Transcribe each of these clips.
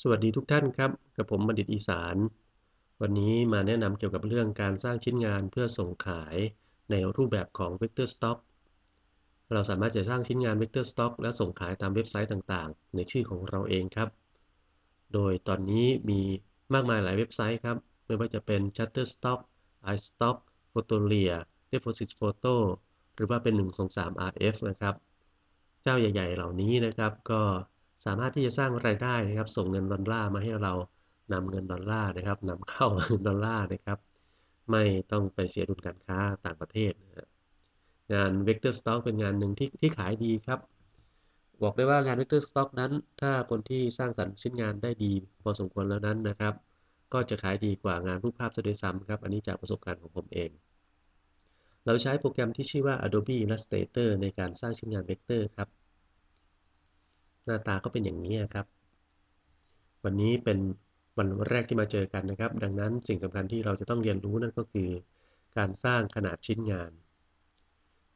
สวัสดีทุกท่านครับ กับผมบัณฑิตอีสาน วันนี้มาแนะนำเกี่ยวกับเรื่องการสร้างชิ้นงานเพื่อส่งขายในรูปแบบของ Vector Stock เราสามารถจะสร้างชิ้นงาน Vector Stock และส่งขายตามเว็บไซต์ต่างๆ ในชื่อของเราเองครับ โดยตอนนี้มีมากมายหลายเว็บไซต์ครับ ไม่ว่าจะเป็น Shutterstock, iStock, Photolia, Deposit Photo หรือว่าเป็น 123 RF นะครับ เจ้าใหญ่ ๆ เหล่านี้นะครับก็ สามารถที่จะสร้างรายได้นะครับ ส่งเงินดอลลาร์มาให้เรานำเงินดอลลาร์นะครับนำเข้าดอลลาร์นะครับ ไม่ต้องไปเสียดุลการค้าต่างประเทศนะงาน Vector Stock เป็นงานหนึ่งที่ที่ขายดีครับ บอกได้ว่างาน Vector Stock นั้น ถ้าคนที่สร้างสรรค์ชิ้นงานได้ดีพอสมควรแล้วนั้นนะครับ ก็จะขายดีกว่างานรูปภาพซะด้วยซ้ำครับ อันนี้จากประสบการณ์ของผมเอง เราใช้โปรแกรมที่ชื่อว่า Adobe Illustrator ในการสร้างชิ้นงาน Vector ครับ หน้าตาก็เป็นอย่างนี้ครับ วันนี้เป็นวันแรกที่มาเจอกันนะครับ ดังนั้นสิ่งสำคัญที่เราจะต้องเรียนรู้นั่นก็คือ การสร้างขนาดชิ้นงาน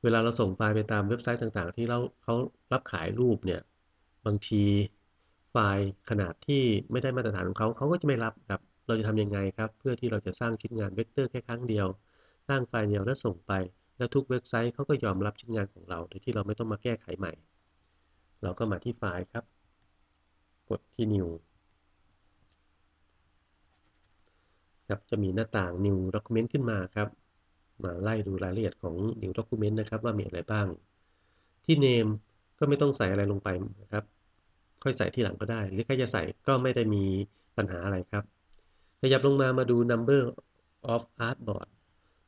เวลาเราส่งไฟล์ไปตามเว็บไซต์ต่างๆ ที่เราเขารับขายรูปเนี่ย บางทีไฟล์ขนาดที่ไม่ได้มาตรฐานของเขาเขาก็จะไม่รับครับ เราจะทำยังไงครับ เพื่อที่เราจะสร้างชิ้นงานเวกเตอร์แค่ครั้งเดียว สร้างไฟล์เดียวแล้วส่งไป แล้วทุกเว็บไซต์เขาก็ยอมรับชิ้นงานของเรา โดยที่เราไม่ต้องมาแก้ไขใหม่ เราก็มาที่ไฟล์ครับ กดที่ New ครับจะมีหน้าต่าง New Document ขึ้นมาครับ มาไล่ดูรายละเอียดของ New Document นะครับ ว่ามีอะไรบ้าง ที่ Name ก็ไม่ต้องใส่อะไรลงไปนะครับ ค่อยใส่ที่หลังก็ได้ หรือใครจะใส่ก็ไม่ได้มีปัญหาอะไรครับ ขยับลงมามาดู Number of Artboard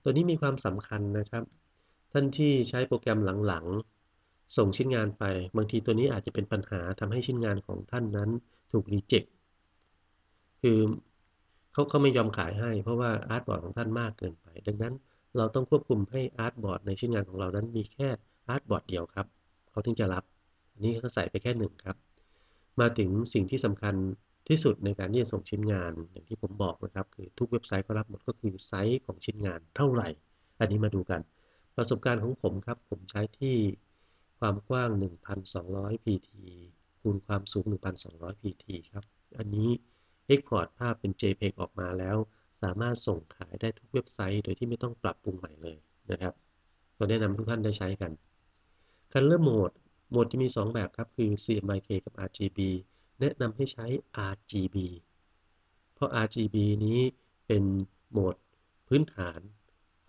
ตัวนี้มีความสำคัญนะครับ ท่านที่ใช้โปรแกรมหลัง ส่งชิ้นงานไป บางทีตัวนี้อาจจะเป็นปัญหาทำให้ชิ้นงานของท่านนั้นถูกรีเจ็คคือเขาเขาไม่ยอมขายให้ เพราะว่าอาร์ตบอร์ดของท่านมากเกินไป ดังนั้นเราต้องควบคุมให้อาร์ตบอร์ดในชิ้นงานของเรานั้นมีแค่อาร์ตบอร์ดเดียวครับเขาถึงจะรับ อันนี้เขาใส่ไปแค่หนึ่งครับ มาถึงสิ่งที่สำคัญที่สุดในการที่จะส่งชิ้นงาน อย่างที่ผมบอกนะครับ คือทุกเว็บไซต์ก็รับหมดก็คือไซส์ของชิ้นงานเท่าไหร่ อันนี้มาดูกัน ประสบการณ์ของผมครับ ผมใช้ที่ ความกว้าง 1,200 pt คูณความสูง 1,200 pt ครับ อันนี้ Export ภาพเป็น JPEG ออกมาแล้ว สามารถส่งขายได้ทุกเว็บไซต์ โดยที่ไม่ต้องปรับปรุงใหม่เลยนะครับก็แนะนำทุกท่านได้ใช้กัน Color Mode โหมดที่มี 2 แบบครับ คือ CMYK กับ RGB แนะนำให้ใช้ RGB เพราะ RGB นี้เป็นโหมดพื้นฐาน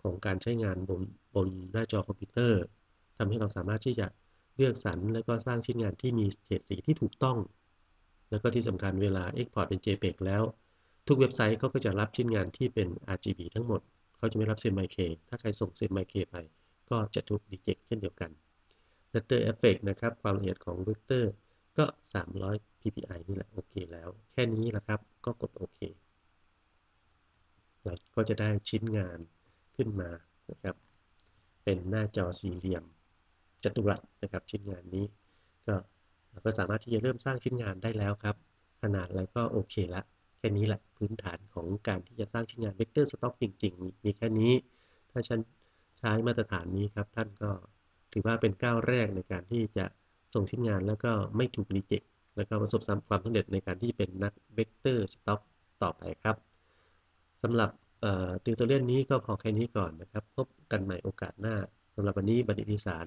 ของการใช้งานบนบนหน้าจอคอมพิวเตอร์ ทำให้เราสามารถที่จะเลือกสรรแล้วก็สร้างชิ้นงานที่มีเฉดสีที่ถูกต้อง แล้วก็ที่สำคัญเวลา Export เป็น JPEG แล้ว ทุกเว็บไซต์เขาก็จะรับชิ้นงานที่เป็น RGB ทั้งหมดเขาจะไม่รับ CMYK ถ้าใครส่ง CMYK ไป ก็จะถูก reject เช่นเดียวกัน Shutter Effect นะครับ ความละเอียดของ Vector ก็ 300 ppi นี่แหละ โอเคแล้ว แค่นี้แหละครับ ก็กดโอเคเราก็จะได้ชิ้นงานขึ้นมานะครับ เป็นหน้าจอสี่เหลี่ยม จัตุรัสนะครับชิ้นงานนี้ ก็เราก็สามารถที่จะเริ่มสร้างชิ้นงานได้แล้วครับ ขนาดอะไรก็โอเคละแค่นี้แหละพื้นฐานของการที่จะสร้างชิ้นงานเวกเตอร์สต็อกจริง ๆ มีแค่นี้ ถ้าฉันใช้มาตรฐานนี้ครับ ท่านก็ถือว่าเป็นก้าวแรกในการที่จะส่งชิ้นงานแล้วก็ไม่ถูกรีเจ็คแล้วก็ประสบความสำเร็จในการที่เป็นนักเวกเตอร์สต็อกต่อไปครับสำหรับติวตัวเรียนนี้ก็พอแค่นี้ก่อนนะครับ พบกันใหม่โอกาสหน้าสำหรับวันนี้บัณฑิตอีสาน